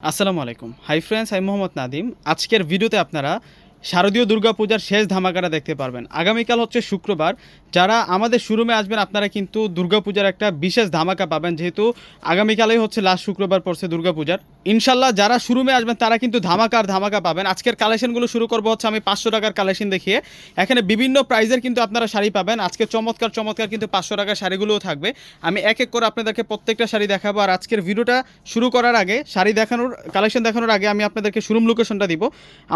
আসসালামু আলাইকুম। Hi friends আমি মোহাম্মদ নাদিম আজকের ভিডিওতে আপনারা শারদীয় দুর্গাপূজার শেষ ধামাকাটা দেখতে পারবেন। আগামীকাল হচ্ছে শুক্রবার। যারা আমাদের শোরুমে আসবেন, আপনারা কিন্তু দুর্গাপূজার একটা বিশেষ ধামাকা পাবেন, যেহেতু আগামীকালেই হচ্ছে লাস্ট শুক্রবার পড়ছে দুর্গাপূজার। ইনশাল্লাহ যারা শোরুমে আসবেন, তারা কিন্তু ধামাকার ধামাকা পাবেন। আজকের কালেকশনগুলো শুরু করব হচ্ছে আমি পাঁচশো টাকার কালেকশন দেখিয়ে। এখানে বিভিন্ন প্রাইজের কিন্তু আপনারা শাড়ি পাবেন। আজকে চমৎকার চমৎকার কিন্তু পাঁচশো টাকার শাড়িগুলোও থাকবে। আমি এক এক করে আপনাদেরকে প্রত্যেকটা শাড়ি দেখাবো। আর আজকের ভিডিওটা শুরু করার আগে, শাড়ি দেখানোর, কালেকশন দেখানোর আগে আমি আপনাদেরকে শোরুম লোকেশনটা দিব।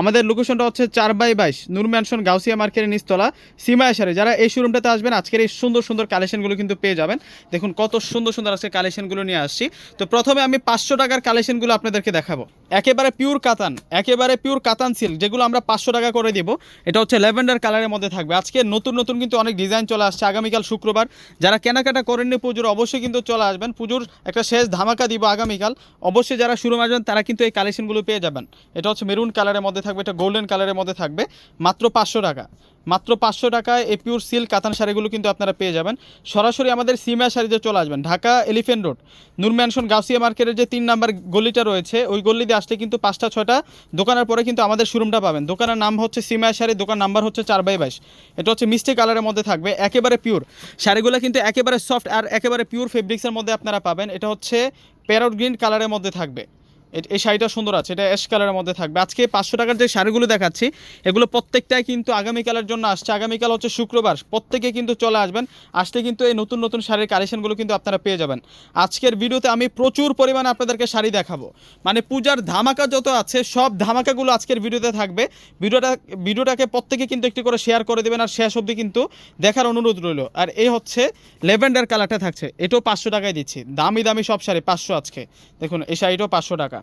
আমাদের লোকেশনটা হচ্ছে চার বাই বাইশ, নূর ম্যানশন, গাউসিয়া মার্কেটের নিচতলা, সীমায় শাড়ি যারা এই শোরুমটাতে আসবেন, আজকের এই সুন্দর সুন্দর কালেকশনগুলো কিন্তু পেয়ে যাবেন। দেখুন, কত সুন্দর সুন্দর আজকে কালেকশনগুলো নিয়ে আসছি। তো প্রথমে আমি পাঁচশো টাকার কালেকশনগুলো আপনাদেরকে দেখাবো। একেবারে পিওর কাতান, একেবারে পিওর কাতান সিল্ক যেগুলো আমরা পাঁচশো টাকা করে দিব। এটা হচ্ছে ল্যাভেন্ডার কালারের মধ্যে থাকবে। আজকে নতুন নতুন কিন্তু অনেক ডিজাইন চলে আসছে। আগামীকাল শুক্রবার, যারা কেনাকাটা করেননি পুজোর, অবশ্যই কিন্তু চলে আসবেন। পুজোর একটা শেষ ধামাকা দিব আগামীকাল। অবশ্যই যারা শুরু আসবেন তারা কিন্তু এই কালেকশনগুলো পেয়ে যাবেন। এটা হচ্ছে মেরুন কালারের মধ্যে থাকবে, এটা গোল্ডেন কালারের মধ্যে থাকবে। মাত্র পাঁচশো টাকা। মাত্র পাঁচশো টাকায় এই পিওর সিল্ক কাতান শাড়িগুলো কিন্তু আপনারা পেয়ে যাবেন। সরাসরি আমাদের সিমিয়া শাড়িতে চলে আসবেন। Dhaka elephant road, Noor mansion Gausia মার্কেটের যে তিন নাম্বার গলিটা রয়েছে, ওই গলি দিয়ে আসলে কিন্তু পাঁচটা, ছয়টা দোকানের পরে কিন্তু আমাদের শোরুমটা পাবেন। দোকানের নাম হচ্ছে সিমায় শাড়ি দোকান নাম্বার হচ্ছে চার বাই বাইশ। এটা হচ্ছে মিষ্টি কালারের মধ্যে থাকবে, একেবারে পিওর শাড়িগুলো কিন্তু একেবারে সফট আর একেবারে পিওর ফেব্রিক্সের মধ্যে আপনারা পাবেন। এটা হচ্ছে প্যারট গ্রিন কালারের মধ্যে থাকবে। এই শাড়িটা সুন্দর আছে, এটা অ্যাশ কালারের মধ্যে থাকবে। আজকে পাঁচশো টাকার যে শাড়িগুলো দেখাচ্ছি, এগুলো প্রত্যেকটাই কিন্তু আগামীকালের জন্য আসছে। আগামীকাল হচ্ছে শুক্রবার, প্রত্যেকে কিন্তু চলে আসবেন। আসলে কিন্তু এই নতুন নতুন শাড়ির কালেকশনগুলো কিন্তু আপনারা পেয়ে যাবেন। আজকের ভিডিওতে আমি প্রচুর পরিমাণে আপনাদেরকে শাড়ি দেখাবো। মানে পূজার ধামাকা যত আছে, সব ধামাকাগুলো আজকের ভিডিওতে থাকবে। ভিডিওটা, ভিডিওটাকে প্রত্যেকে কিন্তু একটি করে শেয়ার করে দেবেন, আর শেষ অবধি কিন্তু দেখার অনুরোধ রইল। আর এই হচ্ছে লেভেন্ডার কালারটা থাকছে, এটাও পাঁচশো টাকায় দিচ্ছি। দামি দামি সব শাড়ি, পাঁচশো আজকে। দেখুন, এই শাড়িটাও পাঁচশো টাকা।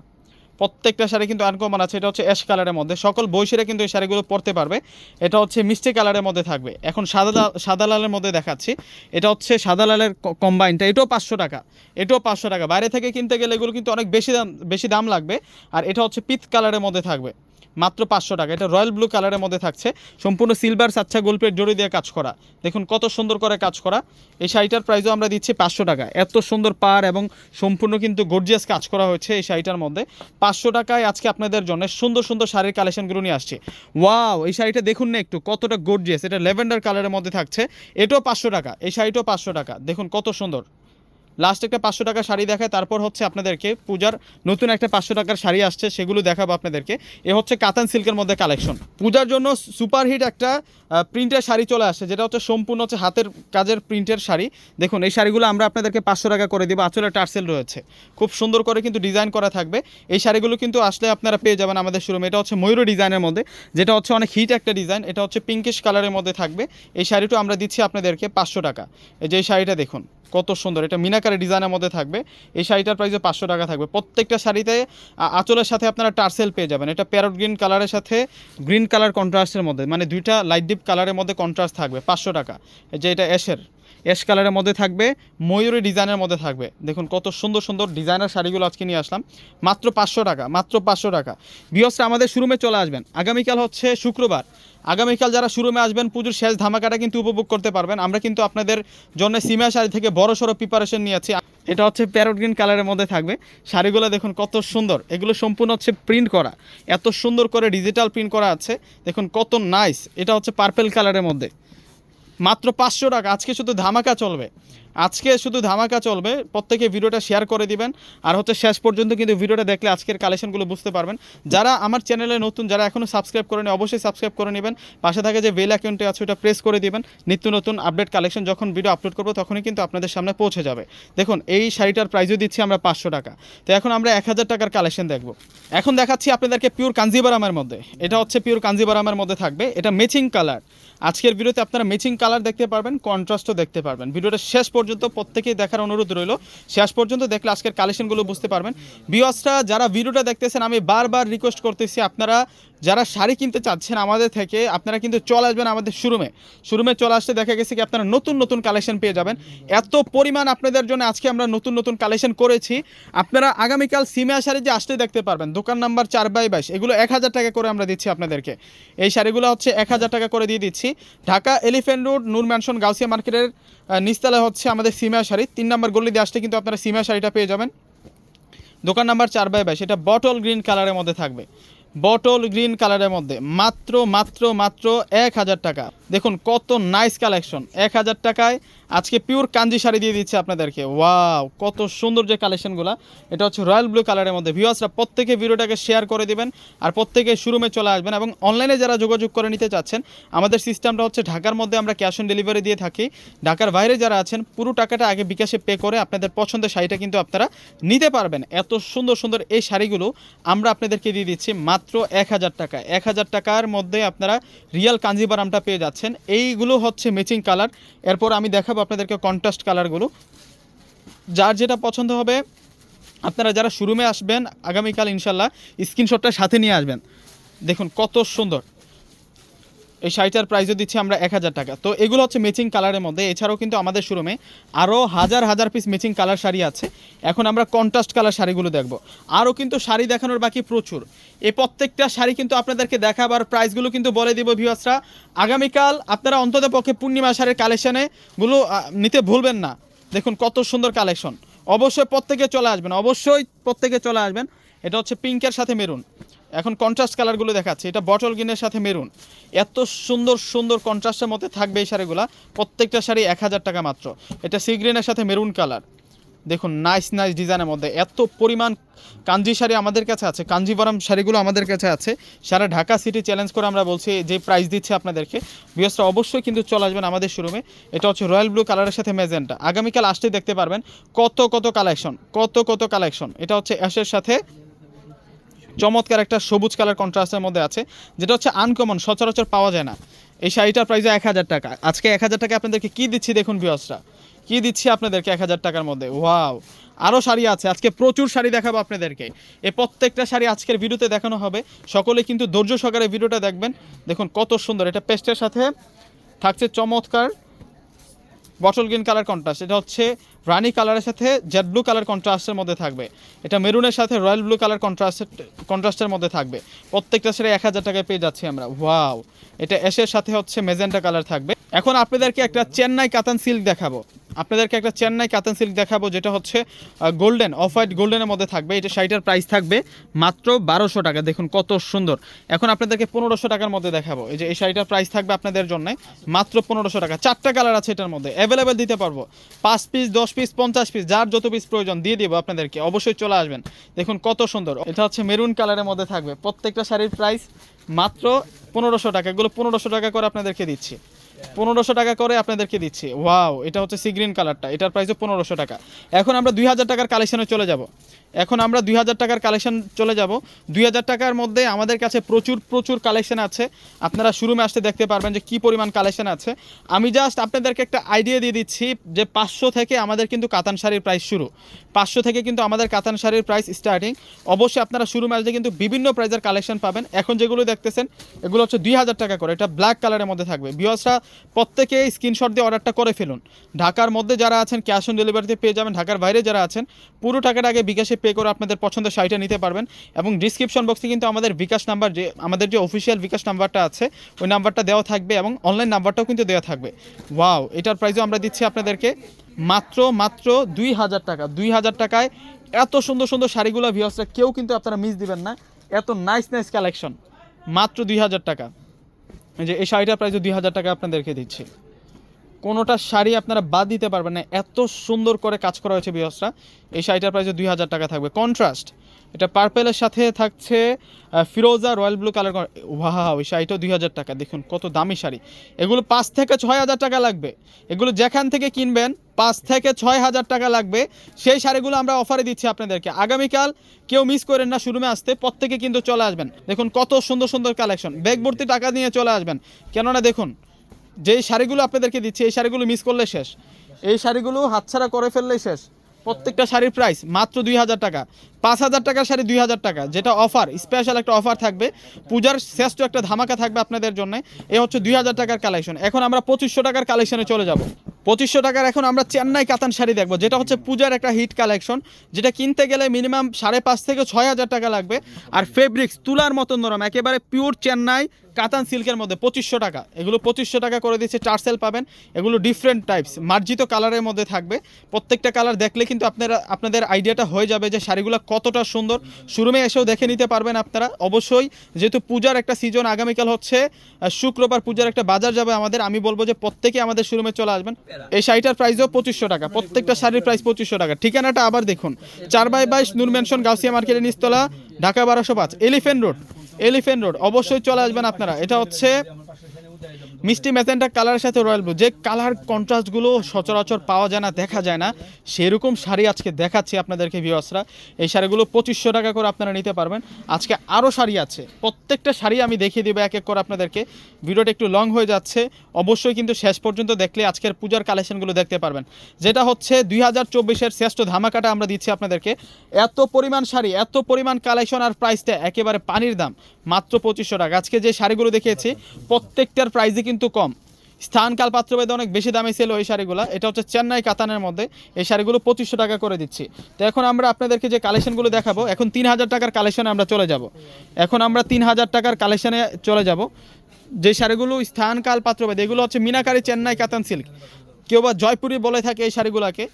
প্রত্যেকটা শাড়ি কিন্তু আনকমন আছে, এটা হচ্ছে অ্যাশ কালারের মধ্যে। সকল বয়সীরা কিন্তু এই শাড়িগুলো পরতে পারবে। এটা হচ্ছে মিষ্টি কালারের মধ্যে থাকবে। এখন সাদা সাদা লালের মধ্যে দেখাচ্ছি। এটা হচ্ছে সাদা লালের কম্বাইনটা এটাও পাঁচশো টাকা। এটাও পাঁচশো টাকা। বাইরে থেকে কিনতে গেলে এগুলো কিন্তু অনেক বেশি দাম বেশি দাম লাগবে। আর এটা হচ্ছে পিত কালারের মধ্যে থাকবে। মাত্র পাঁচশো টাকা। এটা রয়্যাল ব্লু কালারের মধ্যে থাকছে। সম্পূর্ণ সিলভার সাচ্চা গোল্পের জড়ি দিয়ে কাজ করা। দেখুন কত সুন্দর করে কাজ করা। এই শাড়িটার প্রাইসও আমরা দিচ্ছি পাঁচশো টাকা। এত সুন্দর পার এবং সম্পূর্ণ কিন্তু গর্জিয়াস কাজ করা হয়েছে এই শাড়িটার মধ্যে। পাঁচশো টাকায় আজকে আপনাদের জন্য সুন্দর সুন্দর শাড়ির কালেকশনগুলো নিয়ে আসছে। ওয়াও, এই শাড়িটা দেখুন না একটু, কতটা গর্জিয়াস এটা ল্যাভেন্ডার কালারের মধ্যে থাকছে। এটাও পাঁচশো টাকা, এই শাড়িটাও পাঁচশো টাকা। দেখুন কত সুন্দর। লাস্ট একটা পাঁচশো টাকার শাড়ি দেখায়, তারপর হচ্ছে আপনাদেরকে পূজার নতুন একটা পাঁচশো টাকার শাড়ি আসছে, সেগুলো দেখাবো আপনাদেরকে। এ হচ্ছে কাতান সিল্কের মধ্যে কালেকশন। পূজার জন্য সুপারহিট একটা প্রিন্টের শাড়ি চলে আসছে, যেটা হচ্ছে সম্পূর্ণ হচ্ছে হাতের কাজের প্রিন্টের শাড়ি। দেখুন, এই শাড়িগুলো আমরা আপনাদেরকে পাঁচশো টাকা করে দেবো, আঁচলে টার্সেল রয়েছে। খুব সুন্দর করে কিন্তু ডিজাইন করা থাকবে। এই শাড়িগুলো কিন্তু আসলে আপনারা পেয়ে যাবেন আমাদের শোরুমে এটা হচ্ছে ময়ূর ডিজাইনের মধ্যে, যেটা হচ্ছে অনেক হিট একটা ডিজাইন, এটা হচ্ছে পিঙ্কিশ কালারের মধ্যে থাকবে। এই শাড়িটা আমরা দিচ্ছি আপনাদেরকে পাঁচশো টাকা। এই যে এই শাড়িটা দেখুন। কত সুন্দর। এটা মিনাকারি ডিজাইনের মধ্যে থাকবে। এই শাড়িটার প্রাইসে পাঁচশো টাকা থাকবে। প্রত্যেকটা শাড়িতে আঁচলের সাথে আপনারা টার্সেল পেয়ে যাবেন। এটা প্যারট গ্রিন কালারের সাথে, গ্রিন কালার কন্ট্রাস্টের মধ্যে মানে দুইটা লাইট ডিপ কালারের মধ্যে কন্ট্রাস্ট থাকবে, পাঁচশো টাকা। যে এটা অ্যাশের অ্যাশ কালারের মধ্যে থাকবে ময়ূরী ডিজাইনের মধ্যে থাকবে। দেখুন কত সুন্দর সুন্দর ডিজাইনার শাড়িগুলো আজকে নিয়ে আসলাম। মাত্র পাঁচশো টাকা, মাত্র পাঁচশো টাকা। বিয়সরা আমাদের শোরুমে চলে আসবেন। আগামীকাল হচ্ছে শুক্রবার। আগামীকাল যারা শোরুমে আসবেন, পুজোর শেষ ধামাকাটা কিন্তু উপভোগ করতে পারবেন। আমরা কিন্তু আপনাদের জন্য সিমা শাড়ি থেকে বড় সড়ো প্রিপারেশন নিয়েছি। এটা হচ্ছে প্যারট গ্রিন কালারের মধ্যে থাকবে। শাড়িগুলো দেখুন কত সুন্দর। এগুলো সম্পূর্ণ হচ্ছে প্রিন্ট করা। এত সুন্দর করে ডিজিটাল প্রিন্ট করা আছে। দেখুন কত নাইস এটা হচ্ছে পার্পেল কালারের মধ্যে। মাত্র পাঁচশো টাকা। আজকে শুধু ধামাকা চলবে। আজকে শুধু ধামাকা চলবে। প্রত্যেকে ভিডিওটা শেয়ার করে দিবেন। আর হচ্ছে শেষ পর্যন্ত কিন্তু ভিডিওটা দেখলে আজকের কালেকশনগুলো বুঝতে পারবেন। যারা আমার চ্যানেলে নতুন, যারা এখনও সাবস্ক্রাইব করেনি অবশ্যই সাবস্ক্রাইব করে নেবেন। পাশে থাকে যে বেল অ্যাকাউন্টে আছে, ওটা প্রেস করে দিবেন। নিত্য নতুন আপডেট কালেকশন যখন ভিডিও আপলোড করব, তখনই কিন্তু আপনাদের সামনে পৌঁছে যাবে। দেখুন, এই শাড়িটার প্রাইসও দিচ্ছি আমরা পাঁচশো টাকা। তো এখন আমরা এক হাজার টাকার কালেকশন দেখব। এখন দেখাচ্ছি আপনাদেরকে পিওর কাঞ্জিবারামের মধ্যে। এটা হচ্ছে পিওর কাঞ্জিবারামের মধ্যে থাকবে। এটা ম্যাচিং কালার আজকের ভিডিওতে আপনারা ম্যাচিং কালার দেখতে পারবেন কন্ট্রাস্টও দেখতে পারবেন। ভিডিওটা শেষ পর্যন্ত প্রত্যেকেই দেখার অনুরোধ রইল। শেষ পর্যন্ত দেখলে আজকের কালেকশনগুলো বুঝতে পারবেন। বিওয়াসরা যারা ভিডিওটা দেখতেছেন, আমি বারবার রিকোয়েস্ট করতেছি আপনারা যারা শাড়ি কিনতে চাচ্ছেন আমাদের থেকে, আপনারা কিন্তু চলে আসবেন আমাদের শোরুমে। শোরুমে চলে আসতে দেখা গেছে কি আপনারা নতুন নতুন কালেকশন পেয়ে যাবেন। এত পরিমাণ আপনাদের জন্য আজকে আমরা নতুন নতুন কালেকশন করেছি। আপনারা আগামীকাল সিমিয়া শাড়ি যে আসতে দেখতে পারবেন, দোকান নাম্বার চার বাই বাইশ, এগুলো এক হাজার টাকা করে আমরা দিচ্ছি আপনাদেরকে। এই শাড়িগুলো হচ্ছে এক হাজার টাকা করে দিয়ে দিচ্ছি। Dhaka elephant road, Noor mansion Gausia মার্কেটের নিচতলায় হচ্ছে আমাদের সিমিয়া শাড়ি। তিন নম্বর গল্লি দিয়ে আসতে কিন্তু আপনারা সিমিয়া শাড়িটা পেয়ে যাবেন। দোকান নাম্বার চার বাই বাইশ, এটা বটল গ্রিন কালারের মধ্যে থাকবে। বটল গ্রিন কালারের মধ্যে মাত্র মাত্র মাত্র এক হাজার টাকা। দেখুন, কত নাইস কালেকশন এক হাজার টাকায় আজকে পিওর কাঞ্জি শাড়ি দিয়ে দিচ্ছে আপনাদেরকে। ওয়াও কত সুন্দর যে কালেকশনগুলো এটা হচ্ছে রয়্যাল ব্লু কালারের মধ্যে। ভিউয়ার্সরা প্রত্যেকে ভিডিওটাকে শেয়ার করে দিবেন আর প্রত্যেকে শোরুমে চলে আসবেন এবং অনলাইনে যারা যোগাযোগ করে নিতে চাচ্ছেন, আমাদের সিস্টেমটা হচ্ছে ঢাকার মধ্যে আমরা ক্যাশ অন ডেলিভারি দিয়ে থাকি। ঢাকার বাইরে যারা আছেন, পুরো টাকাটা আগে বিকাশে পে করে আপনাদের পছন্দের শাড়িটা কিন্তু আপনারা নিতে পারবেন। এত সুন্দর সুন্দর এই শাড়িগুলো আমরা আপনাদেরকে দিয়ে দিচ্ছি মাত্র এক হাজার টাকা এক হাজার টাকার মধ্যে আপনারা রিয়াল কাঞ্জিবারামটা পেয়ে যাচ্ছেন। এইগুলো হচ্ছে ম্যাচিং কালার এরপর আমি দেখাবো আপনাদেরকে কন্ট্রাস্ট কালারগুলো যার যেটা পছন্দ হবে, আপনারা যারা শোরুমে আসবেন, আগামীকাল ইনশাল্লাহ স্ক্রিনশটটা সাথে নিয়ে আসবেন। দেখুন কত সুন্দর। এই শাড়িটার প্রাইসও দিচ্ছি আমরা এক হাজার টাকা। তো এগুলো হচ্ছে ম্যাচিং কালারের মধ্যে। এছাড়াও কিন্তু আমাদের শোরুমে আরও হাজার হাজার পিস ম্যাচিং কালার শাড়ি আছে। এখন আমরা কন্ট্রাস্ট কালার শাড়িগুলো দেখব। আরও কিন্তু শাড়ি দেখানোর বাকি প্রচুর। এই প্রত্যেকটা শাড়ি কিন্তু আপনাদেরকে দেখাবার প্রাইসগুলো কিন্তু বলে দিব ভিউয়ার্সরা আগামীকাল আপনারা অন্তত পক্ষে পূর্ণিমা শাড়ির কালেকশানে গুলো নিতে ভুলবেন না। দেখুন কত সুন্দর কালেকশন অবশ্যই প্রত্যেকে চলে আসবেন। অবশ্যই প্রত্যেকে চলে আসবেন। এটা হচ্ছে পিঙ্কের সাথে মেরুন। এখন কন্ট্রাস্ট কালারগুলো দেখাচ্ছে। এটা বটল গ্রিনের সাথে মেরুন। এত সুন্দর সুন্দর কন্ট্রাস্টের মধ্যে থাকবে এই শাড়িগুলো। প্রত্যেকটা শাড়ি এক হাজার টাকা মাত্র। এটা সি গ্রিনের সাথে মেরুন কালার দেখুন নাইস নাইস ডিজাইনের মধ্যে। এত পরিমাণ কাঞ্জি শাড়ি আমাদের কাছে আছে, কাঞ্জিবরম শাড়িগুলো আমাদের কাছে আছে। সারা ঢাকা সিটি চ্যালেঞ্জ করে আমরা বলছি, যে প্রাইস দিচ্ছে আপনাদেরকে। বিয়সটা অবশ্যই কিন্তু চলে আসবেন আমাদের শোরুমে এটা হচ্ছে রয়্যাল ব্লু কালারের সাথে মেজেন্টা আগামীকাল আসতে দেখতে পারবেন কত কত কালেকশন কত কত কালেকশন এটা হচ্ছে অ্যাশের সাথে চমৎকার একটা সবুজ কালার কন্ট্রাস্টের মধ্যে আছে, যেটা হচ্ছে আনকমন সচরাচর পাওয়া যায় না। এই শাড়িটার প্রাইস এক হাজার টাকা। আজকে এক হাজার টাকা আপনাদেরকে কী দিচ্ছি দেখুন বিয়সরা কী দিচ্ছি আপনাদেরকে এক হাজার টাকার মধ্যে? ওয়াও আরও শাড়ি আছে। আজকে প্রচুর শাড়ি দেখাবো আপনাদেরকে। এই প্রত্যেকটা শাড়ি আজকের ভিডিওতে দেখানো হবে। সকলে কিন্তু ধৈর্য সহকারে ভিডিওটা দেখবেন। দেখুন কত সুন্দর। এটা পেস্টের সাথে থাকছে চমৎকার বটল গ্রিন কালার কন্ট্রাস্ট এটা হচ্ছে রানি কালারের সাথে জেড ব্লু কালার কন্ট্রাস্টের মধ্যে থাকবে। এটা মেরুনের সাথে রয়্যাল ব্লু কালার কন্ট্রাস্টের কন্ট্রাস্টের মধ্যে থাকবে। প্রত্যেকটা সেটা এক হাজার টাকায় পেয়ে যাচ্ছি আমরা। ওয়াও এটা এসের সাথে হচ্ছে মেজেন্টা কালার থাকবে। এখন আপনাদেরকে একটা চেন্নাই কাতান সিল্ক দেখাবো। আপনাদেরকে একটা চেন্নাই কাতান সিল্ক দেখাবো, যেটা হচ্ছে গোল্ডেন অফ হোয়াইট গোল্ডেনের মধ্যে থাকবে। এটা শাড়িটার প্রাইস থাকবে মাত্র বারোশো টাকা। দেখুন কত সুন্দর। এখন আপনাদেরকে পনেরোশো টাকার মধ্যে দেখাবো। এই যে এই শাড়িটার প্রাইস থাকবে আপনাদের জন্য মাত্র পনেরোশো টাকা। চারটা কালার আছে এটার মধ্যে। অ্যাভেলেবেল দিতে পারব। পাঁচ পিস দশ পিস পঞ্চাশ পিস যার যত পিস প্রয়োজন দিয়ে দিব আপনাদেরকে। অবশ্যই চলে আসবেন। দেখুন কত সুন্দর। এটা হচ্ছে মেরুন কালারের মধ্যে থাকবে। প্রত্যেকটা শাড়ির প্রাইস মাত্র পনেরোশো টাকা। এগুলো পনেরোশো টাকা করে আপনাদেরকে দিচ্ছি। পনেরোশো টাকা করে আপনাদেরকে দিচ্ছি। ওয়াও, এটা হচ্ছে সিগ্রিন কালারটা এটার প্রাইসও পনেরোশো টাকা। এখন আমরা দুই হাজার টাকার কালেকশনে চলে যাব। এখন আমরা দুই হাজার টাকার কালেকশন চলে যাব। দুই হাজার টাকার মধ্যে আমাদের কাছে প্রচুর প্রচুর কালেকশন আছে। আপনারা শুরুমে আসতে দেখতে পারবেন যে কি পরিমাণ কালেকশন আছে। আমি জাস্ট আপনাদেরকে একটা আইডিয়া দিয়ে দিচ্ছি যে পাঁচশো থেকে আমাদের কিন্তু কাতান শাড়ির প্রাইস শুরু। পাঁচশো থেকে কিন্তু আমাদের কাতান শাড়ির প্রাইস স্টার্টিং অবশ্যই আপনারা শুরুমে আসলে কিন্তু বিভিন্ন প্রাইজের কালেকশন পাবেন। এখন যেগুলো দেখতেছেন, এগুলো হচ্ছে দুই হাজার টাকা করে। এটা ব্ল্যাক কালারের মধ্যে থাকবে। বিয়সরা প্রত্যেকে স্ক্রিনশট দিয়ে অর্ডারটা করে ফেলুন। ঢাকার মধ্যে যারা আছেন ক্যাশ অন ডেলিভারিতে পেয়ে যাবেন। ঢাকার বাইরে যারা আছেন, পুরো টাকাটা আগে বিকাশে পে করে আপনাদের পছন্দের শাড়িটা নিতে পারবেন। এবং ডিসক্রিপশন বক্সে কিন্তু আমাদের বিকাশ নাম্বার যে, আমাদের যে অফিসিয়াল বিকাশ নাম্বারটা আছে, ওই নাম্বারটা দেওয়া থাকবে এবং অনলাইন নাম্বারটাও কিন্তু দেওয়া থাকবে। ওয়াও এটার প্রাইসও আমরা দিচ্ছি আপনাদেরকে মাত্র মাত্র দুই হাজার টাকা। দুই হাজার টাকায় এত সুন্দর সুন্দর শাড়িগুলো ভিওসরা কেউ কিন্তু আপনারা মিস দিবেন না। এত নাইস নাইস কালেকশন মাত্র দুই হাজার টাকা। যে, এই শাড়িটার প্রাইসও দুই হাজার টাকা আপনাদেরকে দিচ্ছি। কোনোটা শাড়ি আপনারা বাদ দিতে পারবেন না। এত সুন্দর করে কাজ করা হয়েছে বিহসরা এই শাড়িটার প্রাইসে দুই হাজার টাকা থাকবে। কন্ট্রাস্ট এটা পার্পেলের সাথে থাকছে ফিরোজা রয়্যাল ব্লু কালার ওয়াহা ওই শাড়িটাও দুই হাজার টাকা। দেখুন, কত দামি শাড়ি। এগুলো পাঁচ থেকে ছয় হাজার টাকা লাগবে। এগুলো যেখান থেকে কিনবেন, পাঁচ থেকে ছয় হাজার টাকা লাগবে। সেই শাড়িগুলো আমরা অফারে দিচ্ছি আপনাদেরকে। আগামীকাল কেউ মিস করেন না শুরুমে আসতে, প্রত্যেকে কিন্তু চলে আসবেন। দেখুন, কত সুন্দর সুন্দর কালেকশন ব্যাগ ভর্তি টাকা নিয়ে চলে আসবেন। কেননা দেখুন যেই শাড়িগুলো আপনাদেরকে দিচ্ছি, এই শাড়িগুলো মিস করলে শেষ। এই শাড়িগুলো হাতছাড়া করে ফেললেই শেষ। প্রত্যেকটা শাড়ির প্রাইস মাত্র দুই হাজার টাকা। পাঁচ হাজার টাকার শাড়ি দুই হাজার টাকা। যেটা অফার স্পেশাল একটা অফার থাকবে। পূজার শ্রেষ্ঠ একটা ধামাকা থাকবে আপনাদের জন্য। এ হচ্ছে দুই হাজার টাকার কালেকশন এখন আমরা পঁচিশশো টাকার কালেকশনে চলে যাব। পঁচিশশো টাকার এখন আমরা চেন্নাই কাতান শাড়ি দেখব। যেটা হচ্ছে পূজার একটা হিট কালেকশন যেটা কিনতে গেলে মিনিমাম সাড়ে পাঁচ থেকে ছয় হাজার টাকা লাগবে। আর ফেব্রিক্স তুলার মতন নরম। একেবারে পিওর চেন্নাই কাতান সিল্কের মধ্যে পঁচিশশো টাকা। এগুলো পঁচিশশো টাকা করে দিচ্ছে টার্সেল পাবেন। এগুলো ডিফারেন্ট টাইপস মার্জিত কালারের মধ্যে থাকবে। প্রত্যেকটা কালার দেখলে কিন্তু আপনারা, আপনাদের আইডিয়াটা হয়ে যাবে যে শাড়িগুলো কতটা সুন্দর। শোরুমে এসেও দেখে নিতে পারবেন আপনারা। অবশ্যই যেহেতু পূজার একটা সিজন আগামীকাল হচ্ছে শুক্রবার পূজার একটা বাজার যাবে আমাদের। আমি বলব যে প্রত্যেকে আমাদের শোরুমে চলে আসবেন। এই শাড়িটার প্রাইসও পঁচিশশো টাকা। প্রত্যেকটা শাড়ির প্রাইস পঁচিশশো টাকা। ঠিকানাটা আবার দেখুন। চার বাই বাইশ নূর মেনশন গাউসিয়া মার্কেটের নিচতলা, ঢাকা বারোশো পাঁচ এলিফেন্ট রোড। Elephant road. অবশ্যই চলে আসবেন আপনারা। এটা হচ্ছে মিষ্টি ম্যাজেন্টা কালারের সাথে রয়্যাল ব্লু। যে কালার কন্ট্রাস্টগুলো সচরাচর পাওয়া যায় না, দেখা যায় না, সেরকম শাড়ি আজকে দেখাচ্ছি আপনাদেরকে ভিউয়ার্সরা। এই শাড়িগুলো পঁচিশশো টাকা করে আপনারা নিতে পারবেন। আজকে আরও শাড়ি আছে। প্রত্যেকটা শাড়ি আমি দেখিয়ে দেবো এক এক করে আপনাদেরকে। ভিডিওটা একটু লং হয়ে যাচ্ছে। অবশ্যই কিন্তু শেষ পর্যন্ত দেখলে আজকের পূজার কালেকশনগুলো দেখতে পারবেন। যেটা হচ্ছে দুই হাজার চব্বিশের শ্রেষ্ঠ ধামাকাটা আমরা দিচ্ছি আপনাদেরকে। এত পরিমাণ শাড়ি, এত পরিমাণ কালেকশন আর প্রাইসটা একেবারে পানির দাম, মাত্র পঁচিশশো টাকা। আজকে যে শাড়িগুলো দেখিয়েছি, প্রত্যেকটার প্রাইসই কিন্তু কম। স্থানকাল পাত্রভেদে অনেক বেশি দামে সেল এই শাড়িগুলো। এটা হচ্ছে চেন্নাই কাতানের মধ্যে। এই শাড়িগুলো পঁচিশশো টাকা করে দিচ্ছি। তো এখন আমরা আপনাদেরকে যে কালেকশনগুলো দেখাবো, এখন তিন হাজার টাকার কালেকশনে আমরা চলে যাব। এখন আমরা তিন হাজার টাকার কালেকশনে চলে যাব। যে শাড়িগুলো স্থানকাল পাত্রভেদে এগুলো হচ্ছে মিনাকারি চেন্নাই কাতান সিল্ক কেউ বা জয়পুরি বলে থাকে এই শাড়িগুলোকে।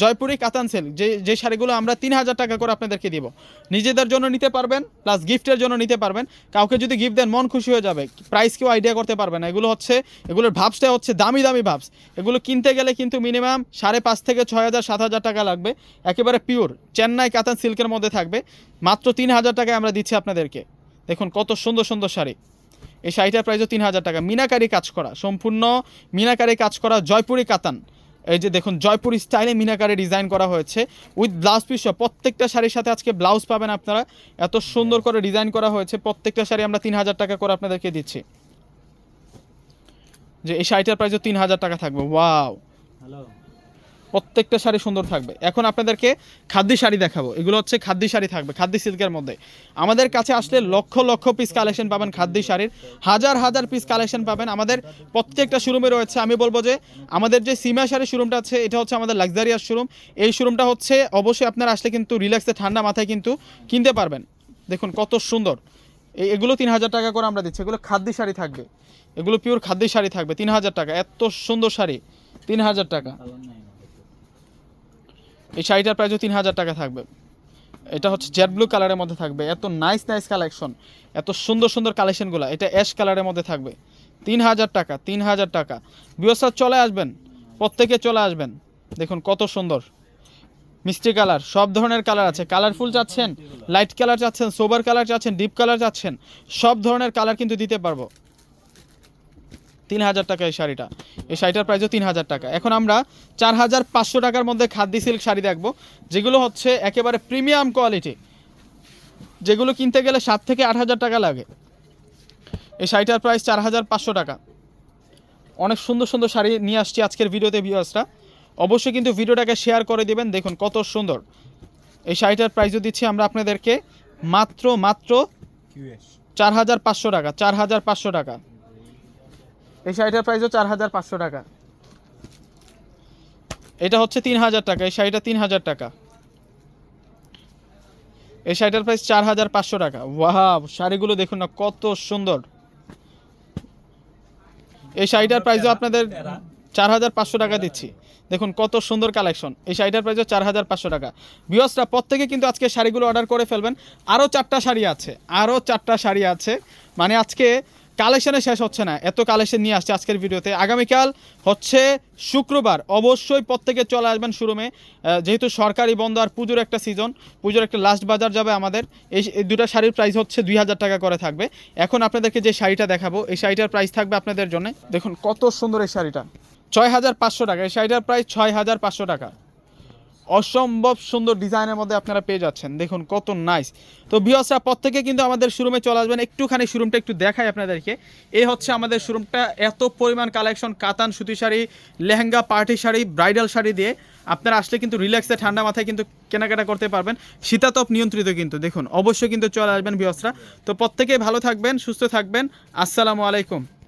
জয়পুরি কাতান সিল্ক যে যে শাড়িগুলো আমরা তিন হাজার টাকা করে আপনাদেরকে দিব। নিজেদের জন্য নিতে পারবেন প্লাস গিফটের জন্য নিতে পারবেন। কাউকে যদি গিফট দেন, মন খুশি হয়ে যাবে। প্রাইস কেউ আইডিয়া করতে পারবে না। এগুলো হচ্ছে, এগুলোর ভাবসটা হচ্ছে দামি দামি ভাবস। এগুলো কিনতে গেলে কিন্তু মিনিমাম সাড়ে পাঁচ থেকে ছয় হাজার, সাত হাজার টাকা লাগবে। একেবারে পিওর চেন্নাই কাতান সিল্কের মধ্যে থাকবে। মাত্র তিন হাজার টাকায় আমরা দিচ্ছি আপনাদেরকে। দেখুন কত সুন্দর সুন্দর শাড়ি। এই শাড়িটার প্রাইসও তিন হাজার টাকা। মিনাকারি কাজ করা, সম্পূর্ণ মিনাকারি কাজ করা জয়পুরি কাতান। এই যে দেখুন, জয়পুর স্টাইলে মিনাকারে ডিজাইন করা হয়েছে। উইথ ব্লাউজ পিস প্রত্যেকটা শাড়ির সাথে আজকে ব্লাউজ পাবেন আপনারা। এত সুন্দর করে ডিজাইন করা হয়েছে, প্রত্যেকটা শাড়ি আমরা তিন হাজার টাকা করে আপনাদেরকে দিচ্ছি। যে এই শাড়িটার প্রাইসও তিন হাজার টাকা থাকবে। ওয়াও! হ্যালো প্রত্যেকটা শাড়ি সুন্দর থাকবে। এখন আপনাদেরকে খাদ্যি শাড়ি দেখাবো। এগুলো হচ্ছে খাদ্যি শাড়ি থাকবে, খাদ্যি সিল্কের মধ্যে। আমাদের কাছে আসলে লক্ষ লক্ষ পিস কালেকশন পাবেন খাদ্যি শাড়ির। হাজার হাজার পিস কালেকশন পাবেন। আমাদের প্রত্যেকটা শোরুমে রয়েছে। আমি বলব যে, আমাদের যে সিমা শাড়ি শোরুমটা আছে, এটা হচ্ছে আমাদের লাক্সারিয়াস শোরুম এই শোরুমটা হচ্ছে, অবশ্যই আপনারা আসলে কিন্তু রিল্যাক্সে ঠান্ডা মাথায় কিন্তু কিনতে পারবেন। দেখুন কত সুন্দর। এগুলো তিন হাজার টাকা করে আমরা দিচ্ছি। এগুলো খাদ্যি শাড়ি থাকবে। এগুলো পিওর খাদ্যি শাড়ি থাকবে। তিন হাজার টাকা। এত সুন্দর শাড়ি। তিন হাজার টাকা। এই শাড়িটার প্রাইসও তিন হাজার টাকা থাকবে। এটা হচ্ছে জেড ব্লু কালারের মধ্যে থাকবে। এত নাইস নাইস কালেকশন এত সুন্দর সুন্দর কালেকশনগুলো এটা অ্যাশ কালারের মধ্যে থাকবে। তিন হাজার টাকা, তিন হাজার টাকা। বিয়সার চলে আসবেন, প্রত্যেকে চলে আসবেন। দেখুন কত সুন্দর। মিষ্টি কালার সব ধরনের কালার আছে। কালারফুল চাচ্ছেন লাইট কালার চাচ্ছেন সোবার কালার চাচ্ছেন ডিপ কালার চাচ্ছেন, সব ধরনের কালার কিন্তু দিতে পারব। তিন হাজার টাকা এই শাড়িটা। এই শাড়িটার প্রাইসও তিন হাজার টাকা। এখন আমরা চার হাজার পাঁচশো টাকার মধ্যে খাদ্যি সিল্ক শাড়ি দেখব যেগুলো হচ্ছে একেবারে প্রিমিয়াম কোয়ালিটি যেগুলো কিনতে গেলে সাত থেকে আট হাজার টাকা লাগে। এই শাড়িটার প্রাইস চার হাজার পাঁচশো টাকা। অনেক সুন্দর সুন্দর শাড়ি নিয়ে আসছি আজকের ভিডিওতে ভিউয়ার্সরা অবশ্যই কিন্তু ভিডিওটাকে শেয়ার করে দিবেন দেখুন কত সুন্দর। এই শাড়িটার প্রাইসও দিচ্ছি আমরা আপনাদেরকে মাত্র মাত্র চার হাজার পাঁচশো টাকা চার হাজার পাঁচশো টাকা। এই শাড়িটার প্রাইসও চার হাজার পাঁচশো টাকা। এটা হচ্ছে তিন হাজার টাকা, এই শাড়িটা তিন হাজার টাকা। এই শাড়িটার প্রাইস চার হাজার পাঁচশো টাকা। ওয়াহ শাড়িগুলো দেখুন না, কত সুন্দর। এই শাড়িটার প্রাইসও আপনাদের চার হাজার পাঁচশো টাকা দিচ্ছি। দেখুন কত সুন্দর কালেকশন এই শাড়িটার প্রাইসও চার হাজার পাঁচশো টাকা। বিয়সরা প্রত্যেকে কিন্তু আজকে শাড়িগুলো অর্ডার করে ফেলবেন। আরও চারটা শাড়ি আছে আরও চারটা শাড়ি আছে। মানে আজকে কালেকশনে শেষ হচ্ছে না। এত কালেকশন নিয়ে আসছে আজকের ভিডিওতে। আগামীকাল হচ্ছে শুক্রবার। অবশ্যই প্রত্যেকে চলে আসবেন শোরুমে। যেহেতু সরকারি বন্ধ আর পুজোর একটা সিজন পুজোর একটা লাস্ট বাজার যাবে আমাদের। এই এই দুটা শাড়ির প্রাইস হচ্ছে দুই হাজার টাকা করে থাকবে। এখন আপনাদেরকে যে শাড়িটা দেখাবো, এই শাড়িটার প্রাইস থাকবে আপনাদের জন্য। দেখুন কত সুন্দর এই শাড়িটা। ছয় হাজার পাঁচশো টাকা। এই শাড়িটার প্রাইস ছয় হাজার পাঁচশো টাকা। অসম্ভব সুন্দর ডিজাইনের মধ্যে আপনারা পেয়ে যাচ্ছেন। দেখুন, কত নাইস তো বিহসরা প্রত্যেকে কিন্তু আমাদের শোরুমে চলে আসবেন। একটুখানি শোরুমটা একটু দেখাই আপনাদেরকে। এই হচ্ছে আমাদের শোরুমটা এত পরিমাণ কালেকশন কাতান সুতি শাড়ি, লেহেঙ্গা, পার্টি শাড়ি ব্রাইডাল শাড়ি দিয়ে আপনারা আসলে কিন্তু রিল্যাক্সে ঠান্ডা মাথায় কিন্তু কেনাকাটা করতে পারবেন। শীতাতপ নিয়ন্ত্রিত কিন্তু। দেখুন, অবশ্যই কিন্তু চলে আসবেন বিহসরা তো প্রত্যেকে ভালো থাকবেন, সুস্থ থাকবেন। আসসালামু আলাইকুম।